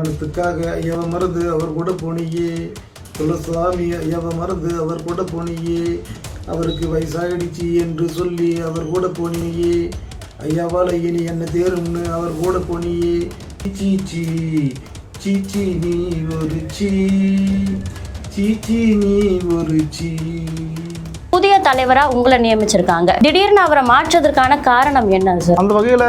பணத்துக்காக ஐயாவை மறந்து அவர் கூட போனியே. துளசாமி ஐயாவை மறந்து அவர் கூட போனியே. அவருக்கு வயசாயிடுச்சு என்று சொல்லி அவர் கூட போனியே. ஐயாவால் இனி என்ன தேரும்னு அவர் கூட போனியே. சீச்சி சீச்சி நீ ஒரு சீ. சீச்சி நீ ஒரு சீ. புதிய தலைவரா உங்களை நியமிச்சிருக்காங்க. திடீர்னு அவரை மாற்றதற்கான காரணம் என்ன சார் அந்த வகையில்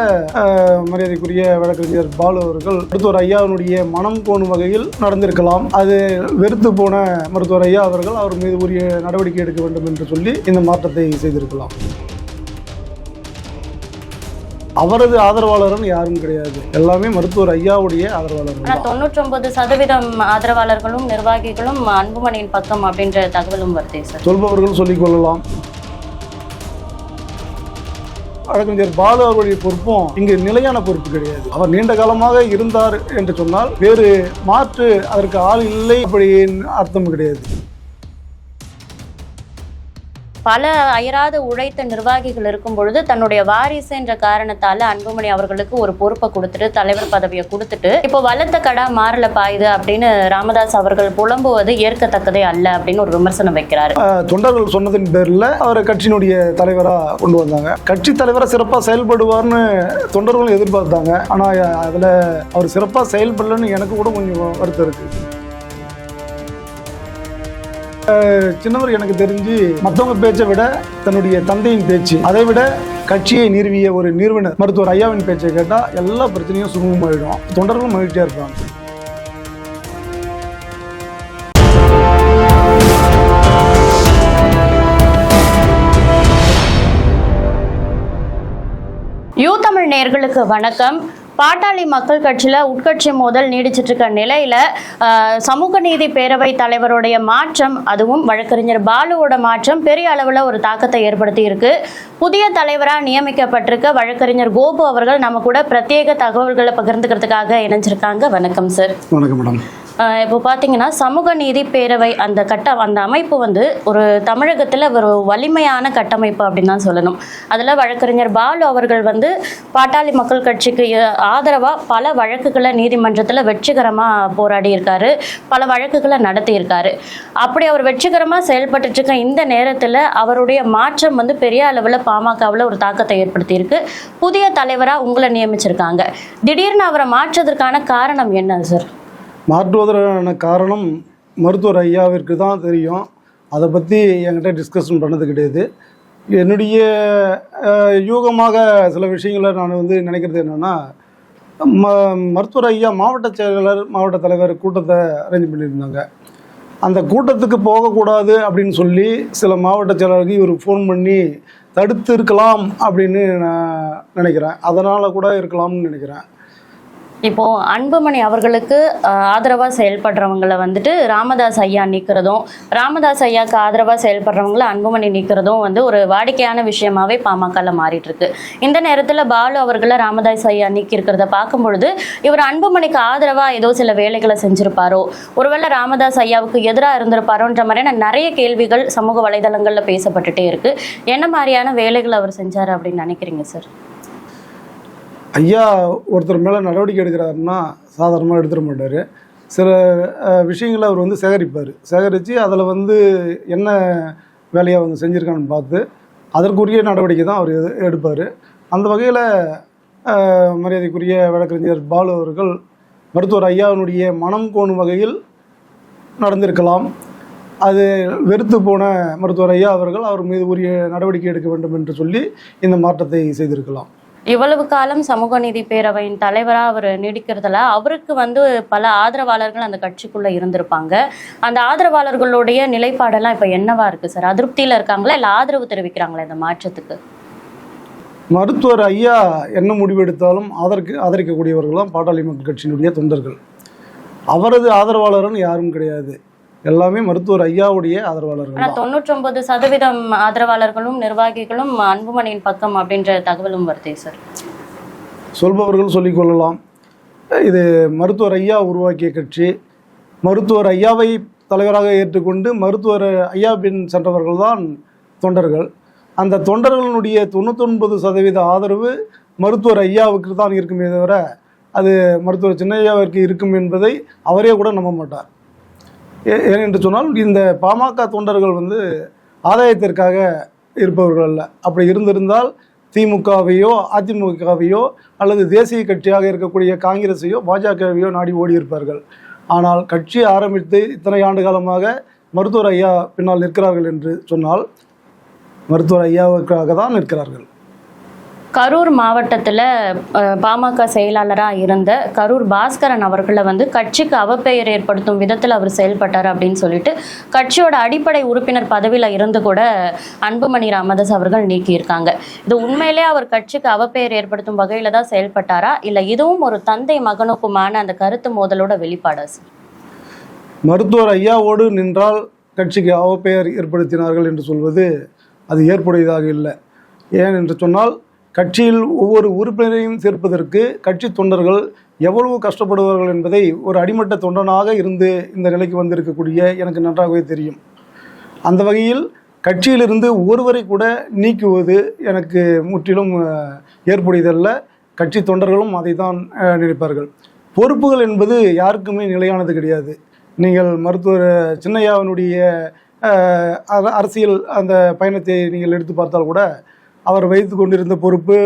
மரியாதைக்குரிய வழக்கறிஞர் பாலு அவர்கள் மருத்துவர் ஐயாவினுடைய மனம் போனும் வகையில் நடந்திருக்கலாம். அது வெறுத்து போன மருத்துவர் ஐயா அவர்கள் அவர் மீது உரிய நடவடிக்கை எடுக்க வேண்டும் என்று சொல்லி இந்த மாற்றத்தை செய்திருக்கலாம். அவரது ஆதரவாளர்னு யாரும் கிடையாது. எல்லாமே மருத்துவர் ஐயாவுடைய தான். தொண்ணூற்றொன்பது சதவீதம் ஆதரவாளர்களும் நிர்வாகிகளும் அன்புமணியின் பக்கம் அப்படின்ற தகவலும் வருதே சார் சொல்பவர்கள் சொல்லிக் கொள்ளலாம். வழக்கறிஞர் பாலு அவருடைய பொறுப்பும் இங்கு நிலையான பொறுப்பு கிடையாது. அவர் நீண்ட காலமாக இருந்தார் என்று சொன்னால் வேறு மாற்று அதற்கு ஆள் இல்லை அப்படின்னு அர்த்தம் கிடையாது. பல அயராது உழைத்த நிர்வாகிகள் இருக்கும் பொழுது தன்னுடைய வாரிசு என்ற காரணத்தால அன்புமணி அவர்களுக்கு ஒரு பொறுப்பை கொடுத்துட்டு தலைவர் பதவியை கொடுத்துட்டு இப்போ வளர்த்த கடா மாறல பாயுது அப்படின்னு ராமதாஸ் அவர்கள் புலம்புவது ஏற்கத்தக்கதே அல்ல அப்படின்னு ஒரு விமர்சனம் வைக்கிறாரு. தொண்டர்கள் சொன்னதின் பேரில் அவரை கட்சியினுடைய தலைவராக கொண்டு வந்தாங்க. கட்சி தலைவராக சிறப்பாக செயல்படுவார்னு தொண்டர்களும் எதிர்பார்த்தாங்க. ஆனால் அதில் அவர் சிறப்பாக செயல்படலன்னு எனக்கு கூட கொஞ்சம் வருத்தம் இருக்குது சின்னவர் எனக்கு தெரிஞ்சு மற்றவங்க பேச்சை விட தன்னுடைய தந்தையின் பேச்சு அதை விட கட்சியை நிறுவிய ஒரு நிறுவனர் மருத்துவர் ஐயாவின் பேச்சை கேட்டால் எல்லா பிரச்சனையும் சுமூகமாயிடும். தொண்டர்களும் மகிழ்ச்சியாக இருப்பாங்க. யூ தமிழ் நேர்களுக்கு வணக்கம். பாட்டாளி மக்கள் கட்சியில் உட்கட்சி மோதல் நீடிச்சிட்டு இருக்க நிலையில் சமூக நீதி பேரவை தலைவருடைய மாற்றம் அதுவும் வழக்கறிஞர் பாலுவோட மாற்றம் பெரிய அளவில் ஒரு தாக்கத்தை ஏற்படுத்தி இருக்கு. புதிய தலைவராக நியமிக்கப்பட்டிருக்க வழக்கறிஞர் கோபு அவர்கள் நம்ம கூட பிரத்யேக தகவல்களை பகிர்ந்துக்கிறதுக்காக இணைஞ்சிருக்காங்க. வணக்கம் சார் வணக்கம் மேடம் இப்போ பார்த்தீங்கன்னா சமூக நீதி பேரவை அந்த கட்ட அந்த அமைப்பு வந்து ஒரு தமிழகத்தில் ஒரு வலிமையான கட்டமைப்பு அப்படின்னு தான் சொல்லணும். அதில் வழக்கறிஞர் பாலு அவர்கள் வந்து பாட்டாளி மக்கள் கட்சிக்கு ஆதரவாக பல வழக்குகளை நீதிமன்றத்தில் வெற்றிகரமாக போராடி இருக்காரு பல வழக்குகளை நடத்தியிருக்காரு. அப்படி அவர் வெற்றிகரமாக செயல்பட்டுட்டு இருக்க இந்த நேரத்தில் அவருடைய மாற்றம் வந்து பெரிய அளவில் பாமகவில் ஒரு தாக்கத்தை ஏற்படுத்தியிருக்கு. புதிய தலைவராக உங்களை நியமிச்சிருக்காங்க. திடீர்னு அவரை மாற்றதற்கான காரணம் என்ன சார்? மாற்றுவதற்கான காரணம் மருத்துவர் ஐயாவிற்கு தான் தெரியும். அதை பற்றி என்கிட்ட டிஸ்கஷன் பண்ணது கிடையாது. என்னுடைய யூகமாக சில விஷயங்களை நான் வந்து நினைக்கிறது என்னென்னா ம மருத்துவர் ஐயா மாவட்ட செயலாளர் மாவட்ட தலைவர் கூட்டத்தை அரேஞ்ச் பண்ணியிருந்தாங்க. அந்த கூட்டத்துக்கு போகக்கூடாது அப்படின்னு சொல்லி சில மாவட்ட செயலாளருக்கு இவர் ஃபோன் பண்ணி தடுத்து இருக்கலாம் அப்படின்னு நான் நினைக்கிறேன். அதனால் கூட இருக்கலாம்னு நினைக்கிறேன். இப்போ அன்புமணி அவர்களுக்கு ஆதரவாக ஆதரவா செயல்படுறவங்கள வந்துட்டு ராமதாஸ் ஐயா நீக்கிறதும் ராமதாஸ் ஐயாக்கு ஆதரவா செயல்படுறவங்கள அன்புமணி நீக்கிறதும் வந்து ஒரு வாடிக்கையான விஷயமாவே பாமகல மாறிட்டு இருக்கு இந்த நேரத்துல பாலு அவர்களை ராமதாஸ் ஐயா நீக்கி இருக்கிறத பார்க்கும் பொழுது இவர் அன்புமணிக்கு ஆதரவா ஏதோ சில வேலைகளை செஞ்சிருப்பாரோ ஒருவேளை ராமதாஸ் ஐயாவுக்கு எதிராக இருந்திருப்பாரோன்ற மாதிரியான நிறைய கேள்விகள் சமூக வலைதளங்கள்ல பேசப்பட்டுட்டே இருக்கு. என்ன மாதிரியான வேலைகள் அவர் செஞ்சாரு அப்படின்னு நினைக்கிறீங்க சார்? ஐயா ஒருத்தர் மேலே நடவடிக்கை எடுக்கிறாருன்னா சாதாரணமாக எடுத்துட மாட்டார். சில விஷயங்களை அவர் வந்து சேகரிப்பார். சேகரித்து அதில் வந்து என்ன வேலையை அவங்க செஞ்சுருக்கான்னு பார்த்து அதற்குரிய நடவடிக்கை தான் அவர் எடுப்பார். அந்த வகையில் மரியாதைக்குரிய வழக்கறிஞர் பாலு அவர்கள் மருத்துவர் ஐயாவினுடைய மனம் கோணும் வகையில் நடந்திருக்கலாம். அது வெறுத்து போன மருத்துவர் ஐயா அவர்கள் அவர் மீது உரிய நடவடிக்கை எடுக்க வேண்டும் என்று சொல்லி இந்த மாற்றத்தை செய்திருக்கலாம். இவ்வளவு காலம் சமூக நீதி பேரவையின் தலைவராக அவர் நீடிக்கிறதுல அவருக்கு வந்து பல ஆதரவாளர்கள் அந்த கட்சிக்குள்ள இருந்திருப்பாங்க. அந்த ஆதரவாளர்களுடைய நிலைப்பாடெல்லாம் இப்போ என்னவா இருக்கு சார்? அதிருப்தியில் இருக்காங்களா? இல்லை ஆதரவு தெரிவிக்கிறாங்களா இந்த மாற்றத்துக்கு? மருத்துவர் ஐயா என்ன முடிவெடுத்தாலும் ஆதரிக்க ஆதரிக்கக்கூடியவர்கள் தான் பாட்டாளி மக்கள் கட்சியினுடைய தொண்டர்கள். அவரது ஆதரவாளர்னு யாரும் கிடையாது. எல்லாமே மருத்துவர் ஐயாவுடைய ஆதரவாளர்கள் ஆனா தான். தொண்ணூற்றொன்பது சதவீதம் ஆதரவாளர்களும் நிர்வாகிகளும் அன்புமணியின் பக்கம் அப்படின்ற தகவலும் வருதே சார். சொல்பவர்கள் சொல்லிக் கொள்ளலாம். இது மருத்துவர் ஐயா உருவாக்கிய கட்சி. மருத்துவர் ஐயாவை தலைவராக ஏற்றுக்கொண்டு மருத்துவர் ஐயா பின் சென்றவர்கள் தான் தொண்டர்கள். அந்த தொண்டர்களுடைய தொண்ணூத்தொன்பது சதவீத ஆதரவு மருத்துவர் ஐயாவுக்கு தான் இருக்குமே தவிர அது மருத்துவர் சின்னையாவிற்கு இருக்கும் என்பதை அவரே கூட நம்ப மாட்டார். ஏனென்று சொன்னால் இந்த பாமக தொண்டர்கள் வந்து ஆதாயத்திற்காக இருப்பவர்கள் அல்ல. அப்படி இருந்திருந்தால் திமுகவையோ அதிமுகவையோ அல்லது தேசிய கட்சியாக இருக்கக்கூடிய காங்கிரஸையோ பாஜகவையோ நாடி ஓடி இருப்பார்கள் ஆனால் கட்சி ஆரம்பித்து இத்தனை ஆண்டு காலமாக மருத்துவர் ஐயா பின்னால் நிற்கிறார்கள் என்று சொன்னால் மருத்துவர் ஐயாவுக்காக தான் நிற்கிறார்கள். கரூர் மாவட்டத்தில் பாமக செயலாளராக இருந்த கரூர் பாஸ்கரன் அவர்களை வந்து கட்சிக்கு அவப்பெயர் ஏற்படுத்தும் விதத்தில் அவர் செயல்பட்டார் அப்படின்னு சொல்லிட்டு கட்சியோட அடிப்படை உறுப்பினர் பதவியில் இருந்து கூட அன்புமணி ராமதாஸ் அவர்கள் நீக்கியிருக்காங்க. இது உண்மையிலே அவர் கட்சிக்கு அவப்பெயர் ஏற்படுத்தும் வகையில் தான் செயல்பட்டாரா? இல்லை இதுவும் ஒரு தந்தை மகனுக்குமான அந்த கருத்து மோதலோட வெளிப்பாடா சார்? மருத்துவர் ஐயாவோடு நின்றால் கட்சிக்கு அவப்பெயர் ஏற்படுத்தினார்கள் என்று சொல்வது அது ஏற்புடையதாக இல்லை. ஏன் என்று சொன்னால் கட்சியில் ஒவ்வொரு உறுப்பினரையும் சேர்ப்பதற்கு கட்சி தொண்டர்கள் எவ்வளவு கஷ்டப்படுவார்கள் என்பதை ஒரு அடிமட்ட தொண்டனாக இருந்து இந்த நிலைக்கு வந்திருக்கக்கூடிய எனக்கு நன்றாகவே தெரியும். அந்த வகையில் கட்சியிலிருந்து ஒருவரை கூட நீக்குவது எனக்கு முற்றிலும் ஏற்புடையதல்ல. கட்சி தொண்டர்களும் அதை தான் நினைப்பார்கள். பொறுப்புகள் என்பது யாருக்குமே நிலையானது கிடையாது. நீங்கள் மருத்துவர் சின்னையாவினுடைய அரசியல் அந்த பயணத்தை நீங்கள் எடுத்து பார்த்தால் கூட அவர் வைத்து கொண்டிருந்த பொறுப்பு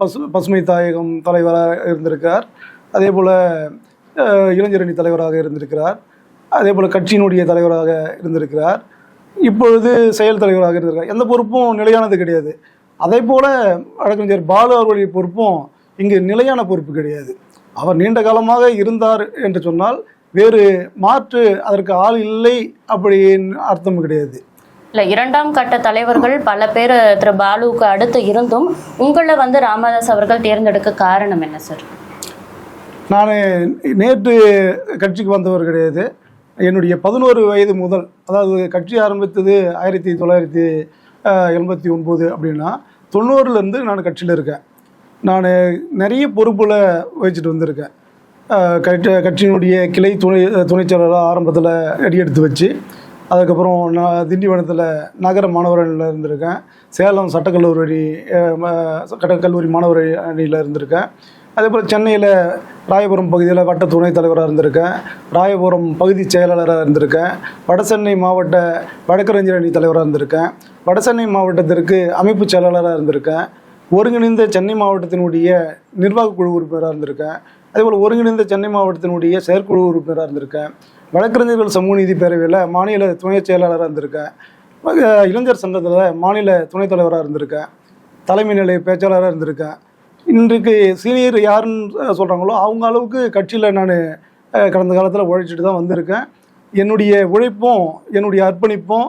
பசு பசுமை தாயகம் தலைவராக இருந்திருக்கார் அதே போல் இளைஞரணி தலைவராக இருந்திருக்கிறார். அதே போல் கட்சியினுடைய தலைவராக இருந்திருக்கிறார். இப்பொழுது செயல் தலைவராக இருந்திருக்கிறார். எந்த பொறுப்பும் நிலையானது கிடையாது. அதே போல் வழக்கறிஞர் பாலு அவர்களுடைய பொறுப்பும் இங்கு நிலையான பொறுப்பு கிடையாது. அவர் நீண்ட காலமாக இருந்தார் என்று சொன்னால் வேறு மாற்று அதற்கு ஆள் இல்லை அப்படின்னு அர்த்தம் கிடையாது. இல்லை இரண்டாம் கட்ட தலைவர்கள் பல பேர் திரு பாலுவுக்கு அடுத்து இருந்தும் உங்களை வந்து ராமதாஸ் அவர்கள் தேர்ந்தெடுக்க காரணம் என்ன சார் நான் நேற்று கட்சிக்கு வந்தவர் கிடையாது. என்னுடைய பதினோரு வயது முதல் அதாவது கட்சி ஆரம்பித்தது ஆயிரத்தி தொள்ளாயிரத்தி எண்பத்தி ஒன்பது அப்படின்னா தொண்ணூறுலேருந்து நான் கட்சியில் இருக்கேன். நான் நிறைய பொறுப்பில் வச்சுட்டு வந்திருக்கேன். கட்சி கட்சியினுடைய கிளை துணை துணைச்சலராக ஆரம்பத்தில் அடி எடுத்து வச்சு அதுக்கப்புறம் நான் திண்டிவனத்தில் நகர மாணவர் அணியில் இருந்திருக்கேன். சேலம் சட்டக்கல்லூரி அஹ், சட்டக்கல்லூரி மாணவர் அணியில் இருந்திருக்கேன். அதே போல் சென்னையில் ராயபுரம் பகுதியில் வட்ட துணைத் தலைவராக இருந்திருக்கேன். ராயபுரம் பகுதி செயலாளராக இருந்திருக்கேன். வடசென்னை மாவட்ட வடக்கறிஞர் அணி தலைவராக இருந்திருக்கேன் வடசென்னை மாவட்டத்திற்கு அமைப்பு செயலாளராக இருந்திருக்கேன். ஒருங்கிணைந்த சென்னை மாவட்டத்தினுடைய நிர்வாக குழு உறுப்பினராக இருந்திருக்கேன். அதேபோல் ஒருங்கிணைந்த சென்னை மாவட்டத்தினுடைய செயற்குழு உறுப்பினராக இருந்திருக்கேன். வழக்கறிஞர்கள் சமூக நீதி பேரவையில் மாநில துணை செயலாளராக இருந்திருக்கேன். இளைஞர் சங்கத்தில் மாநில துணைத் தலைவராக இருந்திருக்கேன். தலைமை நிலைய பேச்சாளராக இருந்திருக்கேன். இன்றைக்கு சீனியர் யாருன்னு சொல்கிறாங்களோ அவங்க அளவுக்கு கட்சியில் நான் கடந்த காலத்தில் உழைச்சிட்டு தான் வந்திருக்கேன். என்னுடைய உழைப்பும் என்னுடைய அர்ப்பணிப்பும்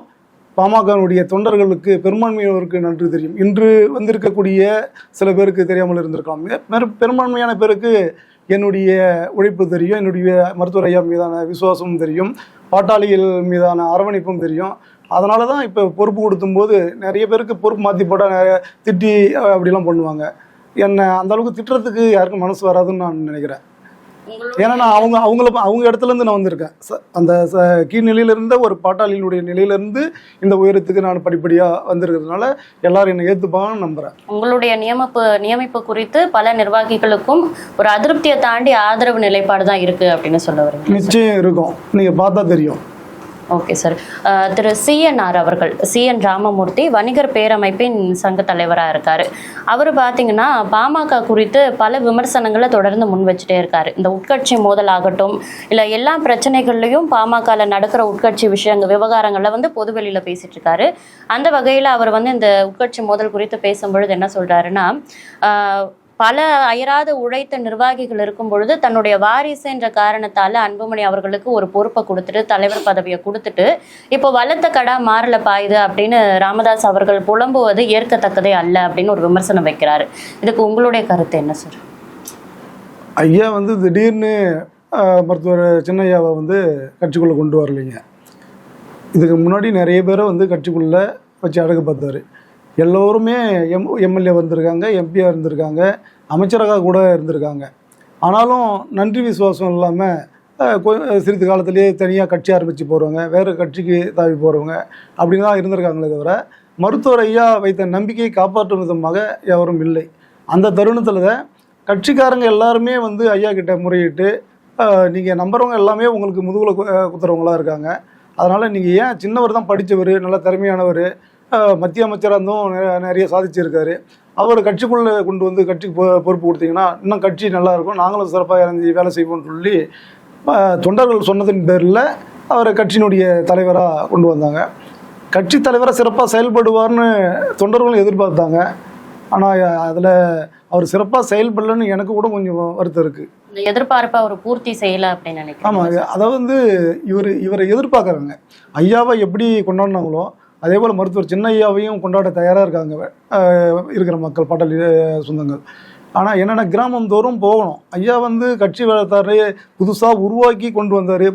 பாமகனுடைய தொண்டர்களுக்கு பெரும்பான்மையோருக்கு நன்றி தெரியும். இன்று வந்திருக்கக்கூடிய சில பேருக்கு தெரியாமல் இருந்திருக்கலாம். பெரும்பான்மையான பேருக்கு என்னுடைய உழைப்பு தெரியும் என்னுடைய மருத்துவர் ஐயா மீதான விசுவாசமும் தெரியும் பாட்டாளிகள் மீதான அரவணைப்பும் தெரியும். அதனால தான் இப்போ பொறுப்பு கொடுத்தும்போது நிறைய பேருக்கு பொறுப்பு மாற்றி போட்டால் நிறைய திட்டி அப்படிலாம் பண்ணுவாங்க. என்னை அந்தளவுக்கு திட்டுறதுக்கு யாருக்கும் மனசு வராதுன்னு நான் நினைக்கிறேன். ஏன்னா நான் அவங்க அவங்கள அவங்க இடத்துல இருந்து நான் வந்திருக்கேன். அந்த ச- கீழ்நிலையில இருந்த ஒரு பாட்டாளியினுடைய நிலையிலிருந்து இந்த உயரத்துக்கு நான் படிப்படியாக வந்திருக்கிறதுனால எல்லாரும் என்னை ஏற்றுப்பாங்கன்னு நம்புகிறேன் உங்களுடைய நியமிப்பு நியமிப்பு குறித்து பல நிர்வாகிகளுக்கும் ஒரு அதிருப்தியை தாண்டி ஆதரவு நிலைப்பாடு தான் இருக்கு அப்படின்னு சொல்ல வரீங்க. நிச்சயம் இருக்கும். நீங்கள் பார்த்தா தெரியும். Okay sir. திரு சிஎன்ஆர் அவர்கள் சிஎன் ராமமூர்த்தி வணிகர் பேரமைப்பின் சங்க தலைவராக இருக்காரு. அவர் பார்த்தீங்கன்னா பாமக குறித்து பல விமர்சனங்களை தொடர்ந்து முன் வச்சுட்டே இருக்காரு. இந்த உட்கட்சி மோதல் ஆகட்டும் இல்லை எல்லா பிரச்சனைகள்லையும் பாமகவில் நடக்கிற உட்கட்சி விஷயங்கள் விவகாரங்களில் வந்து பொதுவெளியில் பேசிட்டு இருக்காரு. அந்த வகையில் அவர் வந்து இந்த உட்கட்சி மோதல் குறித்து பேசும்பொழுது என்ன சொல்றாருன்னா பல அயராது உழைத்த நிர்வாகிகள் இருக்கும் பொழுது தன்னுடைய வாரிசு என்ற காரணத்தால அன்புமணி அவர்களுக்கு ஒரு பொறுப்பை கொடுத்துட்டு தலைவர் பதவியை கொடுத்துட்டு இப்போ வளர்த்த கடா மாறல பாயுது அப்படின்னு ராமதாஸ் அவர்கள் புலம்புவது ஏற்கத்தக்கதே அல்ல அப்படின்னு ஒரு விமர்சனம் வைக்கிறாரு. இதுக்கு உங்களுடைய கருத்து என்ன சார்? ஐயா வந்து திடீர்னு மருத்துவர் சின்னையாவை வந்து கட்சிக்குள்ளே கொண்டு வரலைங்க. இதுக்கு முன்னாடி நிறைய பேரை வந்து கட்சிக்குள்ளே வச்சு அடக்க பார்த்தாரு. எல்லோருமே எம் எம்எல்ஏ வந்திருக்காங்க எம்பியாக இருந்திருக்காங்க அமைச்சராக கூட இருந்திருக்காங்க. ஆனாலும் நன்றி விசுவாசம் இல்லாமல் சிறிது காலத்திலேயே தனியாக கட்சி ஆரம்பித்து போகிறவங்க வேறு கட்சிக்கு தாவி போகிறவங்க அப்படின்னு தான் இருந்திருக்காங்களே தவிர மருத்துவர் ஐயா வைத்த நம்பிக்கையை காப்பாற்றும் விதமாக எவரும் இல்லை. அந்த தருணத்தில் தான் கட்சிக்காரங்க எல்லாருமே வந்து ஐயா கிட்ட முறையிட்டு நீங்கள் நம்புறவங்க எல்லாமே உங்களுக்கு முதுகில் குத்துறவங்களாக இருக்காங்க. அதனால் நீங்கள் ஏன் சின்னவர் தான் படித்தவர் நல்ல திறமையானவர் மத்திய அமைச்சராக இருந்தும் நிறைய சாதிச்சிருக்காரு. அவர் கட்சிக்குள்ளே கொண்டு வந்து கட்சிக்கு பொ- பொறுப்பு கொடுத்தீங்கன்னா இன்னும் கட்சி நல்லா இருக்கும். நாங்களும் சிறப்பாக இறங்கி வேலை செய்வோம்னு சொல்லி தொண்டர்கள் சொன்னதின் பேரில் அவரை கட்சியினுடைய தலைவராக கொண்டு வந்தாங்க. கட்சி தலைவராக சிறப்பாக செயல்படுவார்னு தொண்டர்களும் எதிர்பார்த்தாங்க. ஆனால் அதில் அவர் சிறப்பாக செயல்படலன்னு எனக்கு கூட கொஞ்சம் வருத்தம் இருக்குது இந்த எதிர்பார்ப்பை அவர் பூர்த்தி செய்யல அப்படின்னு நினைக்கிறேன். ஆமாம் அதாவது வந்து இவர் இவரை எதிர்பார்க்குறாங்க. ஐயாவை எப்படி கொண்டாடினாங்களோ அதே போல் மருத்துவர் சின்ன ஐயாவையும் கொண்டாட தயாராக இருக்காங்க. இருக்கிற மக்கள் பாட்டாளி சொந்தங்கள். ஆனால் என்னென்ன கிராமம் தோறும் போகணும். ஐயா வந்து கட்சி வளர்த்தாரு புதுசாக உருவாக்கி கொண்டு வந்தார்.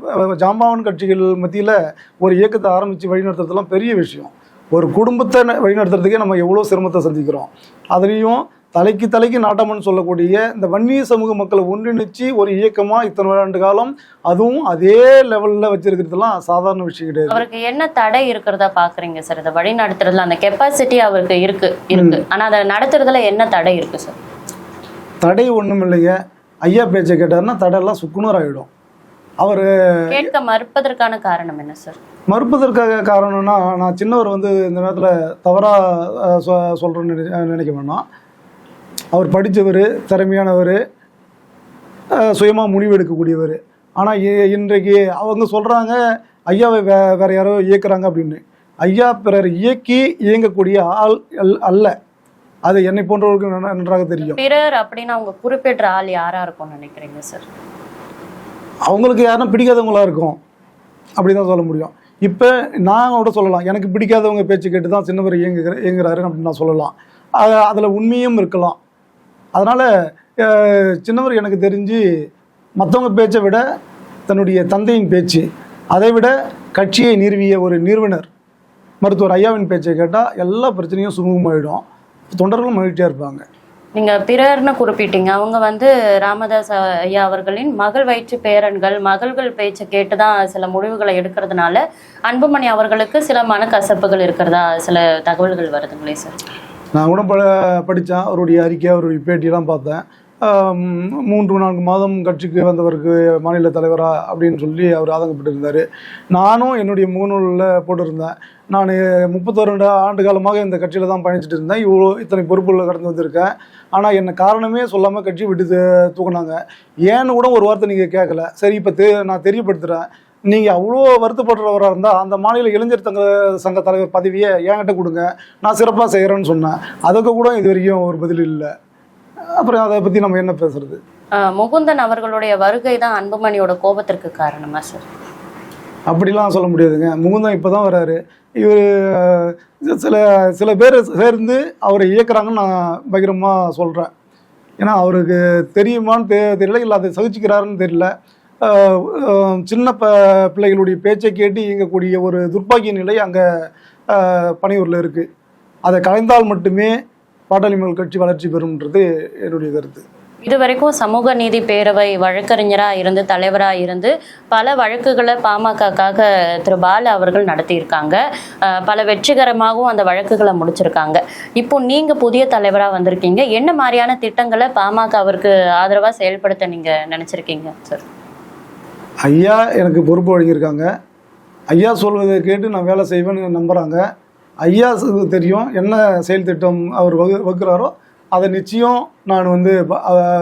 ஜாம்பவான் கட்சிகள் மத்தியில் ஒரு இயக்கத்தை ஆரம்பித்து வழிநடத்துறதுலாம் பெரிய விஷயம். ஒரு குடும்பத்தை வழிநடத்துறதுக்கே நம்ம எவ்வளோ சிரமத்தை சந்திக்கிறோம். அதுலேயும் தலைக்கு தலைக்கு நாட்டம்னு சொல்லக்கூடிய இந்த வன்னிய சமூக மக்களை ஒன்றிணைச்சு ஒரு இயக்கமாக இத்தனை ஆண்டு காலம் அதுவும் அதே லெவலில் வச்சிருக்கிறதுலாம் சாதாரண விஷயம் கிடையாது. அவருக்கு என்ன தடை இருக்கிறதா பாக்குறீங்க சார் இதை வழி நடத்துறதுல அந்த கெப்பாசிட்டி அவருக்கு இருக்கு இருக்கு. ஆனா அதை நடத்துறதுல என்ன தடை இருக்கு சார் தடை ஒன்றும் இல்லைங்க. ஐயா பேச்சை கேட்டாருன்னா தடையெல்லாம் சுக்குநூறு ஆகிடும் அவர் கேட்க மறுப்பதற்கான காரணம் என்ன சார் மறுப்பதற்காக காரணம்னா நான் சின்னவர் வந்து இந்த நேரத்தில் தவறாக சொல்கிறேன்னு நினை நினைக்க வேணாம். அவர் படித்தவர் திறமையானவர் சுயமாக முடிவு எடுக்கக்கூடியவர் ஆனால் இன்றைக்கு அவங்க சொல்கிறாங்க ஐயாவை வே வேற யாரோ இயக்குறாங்க அப்படின்னு. ஐயா பிறர் இயக்கி இயங்கக்கூடிய ஆள் அல்- அல்ல. அது என்னை போன்றவருக்கு நன்றாக தெரியும். பிறர் அப்படின்னு அவங்க குறிப்பிடுற ஆள் யாரா இருக்கும்னு நினைக்கிறீங்க சார் அவங்களுக்கு யாரும் பிடிக்காதவங்களா இருக்கும். அப்படி தான் சொல்ல முடியும். இப்போ நான் கூட சொல்லலாம். எனக்கு பிடிக்காதவங்க பேச்சு கேட்டு தான் சின்னவர் இயங்குகிற இயங்குறாரு அப்படின்னு நான் சொல்லலாம். அதில் உண்மையும் இருக்கலாம். அதனால் சின்னவர் எனக்கு தெரிஞ்சு மற்றவங்க பேச்சை விட தன்னுடைய தந்தையின் பேச்சு அதை விட கட்சியை நிறுவிய ஒரு நிறுவனர் மருத்துவர் ஐயாவின் பேச்சை கேட்டால் எல்லா பிரச்சனையும் சுமூகமாயிடும். தொண்டர்களும் மகிழ்ச்சியாக இருப்பாங்க. நீங்கள் பிறர்னு குறிப்பிட்டீங்க. அவங்க வந்து ராமதாஸ் ஐயா அவர்களின் மகள் வயிற்று பேரன்கள் மகள்கள் பேச்சை கேட்டு தான் சில முடிவுகளை எடுக்கிறதுனால அன்புமணி அவர்களுக்கு சில மனக்கசப்புகள் இருக்கிறதா? சில தகவல்கள் வருதுங்களே சார். நான் கூட ப படித்தேன் அவருடைய அறிக்கை அவருடைய பேட்டியெல்லாம் பார்த்தேன். மூன்று நான்கு மாதம் கட்சிக்கு வந்தவருக்கு மாநில தலைவரா அப்படின்னு சொல்லி அவர் ஆதங்கப்பட்டிருந்தார். நானும் என்னுடைய முகநூலில் போட்டிருந்தேன். நான் முப்பத்தோரு ரெண்டு ஆண்டு காலமாக இந்த கட்சியில் தான் பயணிச்சுட்டு இருந்தேன். இவ்வளோ இத்தனை பொறுப்புகளில் கடந்து வந்திருக்கேன். ஆனால் என்ன காரணமே சொல்லாமல் கட்சி விட்டு தூக்குனாங்க. ஏன்னு கூட ஒரு வார்த்தை நீங்கள் கேட்கல சரி இப்போ தெ நான் தெரியப்படுத்துகிறேன் நீங்கள் அவ்வளோ வருத்தப்படுறவராக இருந்தால் அந்த மாநில இளைஞர் சங்க சங்க தலைவர் பதவியை என்கிட்ட கொடுங்க. நான் சிறப்பாக செய்கிறேன்னு சொன்னேன். அதுக்கு கூட இது வரைக்கும் ஒரு பதில் இல்லை. அப்புறம் அதை பற்றி நம்ம என்ன பேசுறது? முகுந்தன் அவர்களுடைய வருகை தான் அன்புமணியோட கோபத்திற்கு காரணமா சார் அப்படிலாம் சொல்ல முடியாதுங்க. முகுந்தன் இப்போ தான் வராரு. இவர் சில சில பேர் சேர்ந்து அவரை இயக்குறாங்கன்னு நான் பகிரமாக சொல்கிறேன் ஏன்னா அவருக்கு தெரியுமான்னு தெ தெரியல இல்லை அதை சகிச்சுக்கிறாருன்னு தெரியல. சின்ன ப பிள்ளைகளுடைய பேச்சை கேட்டு இயங்கக்கூடிய ஒரு துர்ப்பாக்கிய நிலை அங்கே பனையூரில் இருக்குது அதை கலைந்தால் மட்டுமே பாட்டாளி மக்கள் கட்சி வளர்ச்சி பெறும்ன்றது என்னுடைய கருத்து. இதுவரைக்கும் சமூக நீதி பேரவை வழக்கறிஞராக இருந்து தலைவராக இருந்து பல வழக்குகளை பாமகக்காக திரு பாலு அவர்கள் நடத்தியிருக்காங்க. பல வெற்றிகரமாகவும் அந்த வழக்குகளை முடிச்சிருக்காங்க. இப்போ நீங்கள் புதிய தலைவராக வந்திருக்கீங்க. என்ன மாதிரியான திட்டங்களை பாமகவிற்கு ஆதரவாக செயல்படுத்த நீங்கள் நினச்சிருக்கீங்க சார்? ஐயா எனக்கு பொறுப்பு வழங்கியிருக்காங்க. ஐயா சொல்வதை கேட்டு நான் வேலை செய்வேன்னு நம்புகிறாங்க ஐயா தெரியும். என்ன செயல் திட்டம் அவர் வகு வகுக்கிறாரோ அதை நிச்சயம் நான் வந்து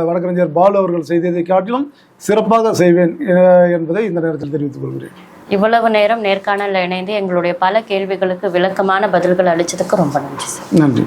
வழக்கறிஞர் பாலு அவர்கள் செய்ததை காட்டிலும் சிறப்பாக செய்வேன் என்பதை இந்த நேரத்தில் தெரிவித்துக் கொள்கிறேன். இவ்வளவு நேரம் நேர்காணல்ல இணைந்து எங்களுடைய பல கேள்விகளுக்கு விளக்கமான பதில்கள் அளிச்சதுக்கு ரொம்ப நன்றி சார். நன்றி.